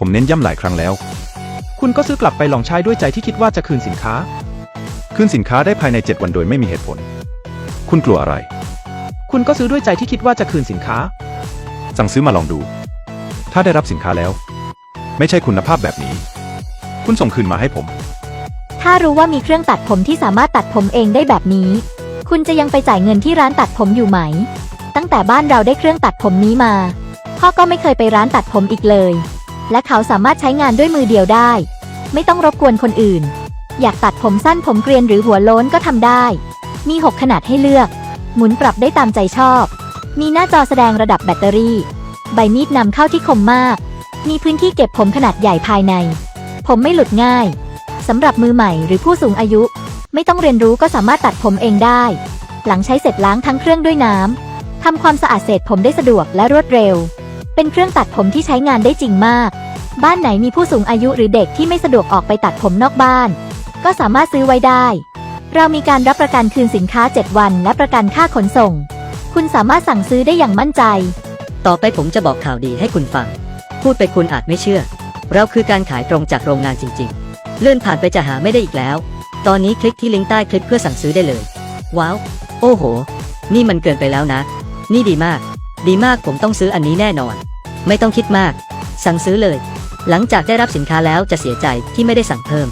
ผมเน้นย้ำหลายครั้งแล้ว คุณก็ซื้อกลับไปลองใช้ด้วยใจที่คิดว่าจะคืนสินค้า คืนสินค้าได้ภายใน 7 วันโดยไม่มีเหตุผล คุณกลัวอะไร คุณก็ซื้อด้วยใจที่คิดว่าจะคืนสินค้า สั่งซื้อมาลองดู ถ้าได้รับสินค้าแล้ว ไม่ใช่คุณภาพแบบนี้ คุณส่งคืนมาให้ผม ถ้ารู้ว่ามีเครื่องตัดผมที่สามารถตัดผมเองได้แบบนี้ คุณจะยังไปจ่ายเงินที่ร้านตัดผมอยู่ไหม ตั้งแต่บ้านเราได้เครื่องตัดผมนี้มา พ่อก็ไม่เคยไปร้านตัดผมอีกเลย และเขาสามารถใช้งานด้วยมือเดียวได้ ไม่ต้องรบกวนคนอื่น อยากตัดผมสั้นผมเกรียนหรือหัวโล้นก็ทำได้ มี 6 ขนาดให้เลือก หมุนปรับได้ตามใจชอบ มีหน้าจอแสดงระดับแบตเตอรี่ ใบมีดนำเข้าที่คมมาก มีพื้นที่เก็บผมขนาดใหญ่ภายใน ผมไม่หลุดง่ายสำหรับมือใหม่หรือผู้สูงอายุ ไม่ต้องเรียนรู้ก็สามารถตัดผมเองได้ หลังใช้เสร็จล้างทั้งเครื่องด้วยน้ำทำความสะอาดเศษผมได้สะดวกและรวดเร็ว เป็นเครื่องตัดผมที่ใช้งานได้จริงมาก บ้านไหนมีผู้สูงอายุหรือเด็กที่ไม่สะดวกออกไปตัดผมนอกบ้าน ก็สามารถซื้อไว้ได้ เรามีการรับประกันคืนสินค้า 7 วัน และประกันค่าขนส่ง คุณสามารถสั่งซื้อได้อย่างมั่นใจ ต่อไปผมจะบอกข่าวดีให้คุณฟัง พูดไปคุณอาจไม่เชื่อ เราคือการขายตรงจากโรงงานจริง ๆ เลื่อนผ่านไปจะหาไม่ได้อีกแล้ว ตอนนี้คลิกที่ลิงก์ใต้คลิปเพื่อสั่งซื้อได้เลย ว้าว โอ้โห นี่มันเกินไปแล้วนะ นี่ดีมาก ดีมากผมต้องซื้ออันนี้แน่นอน ไม่ต้องคิดมาก สั่งซื้อเลย หลังจากได้รับสินค้าแล้วจะเสียใจที่ไม่ได้สั่งเพิ่ม